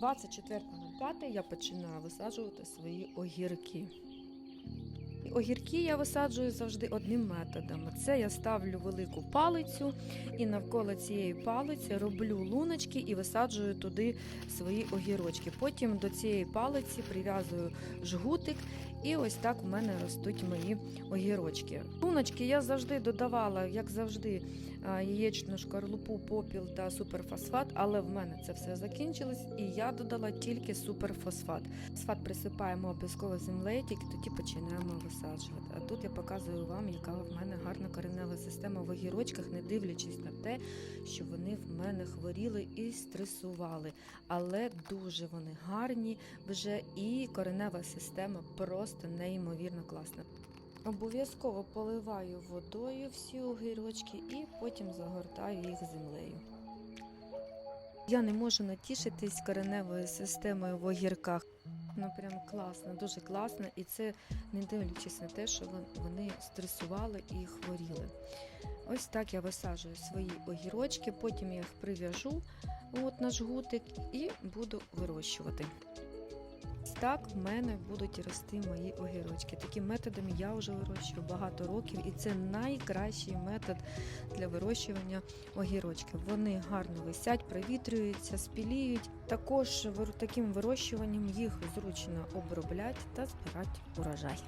24.05 я починаю висаджувати свої огірки. Огірки я висаджую завжди одним методом. Це я ставлю велику палицю і навколо цієї палиці роблю луночки і висаджую туди свої огірочки. Потім до цієї палиці прив'язую жгутик, і ось так в мене ростуть мої огірочки. Луночки я завжди додавала, як завжди, яєчну шкарлупу, попіл та суперфосфат, але в мене це все закінчилось, і я додала тільки суперфосфат. Фосфат присипаємо обов'язково землею, тільки тоді починаємо висаджувати. А тут я показую вам, яка в мене гарна коренева система в огірочках, не дивлячись на те, що вони в мене хворіли і стресували. Але дуже вони гарні вже і коренева система просто неймовірно класна. Обов'язково поливаю водою всі огірочки і потім загортаю їх землею. Я не можу натішитись кореневою системою в огірках. Ну прям класно, дуже класно, і це не дивлячись на те, що вони стресували і хворіли. Ось так я висаджую свої огірочки, потім я їх прив'яжу от, на жгутик і буду вирощувати. Так в мене будуть рости мої огірочки. Таким методом я вже вирощую багато років, і це найкращий метод для вирощування огірочків. Вони гарно висять, провітрюються, спіліють. Також таким вирощуванням їх зручно обробляти та збирати урожай.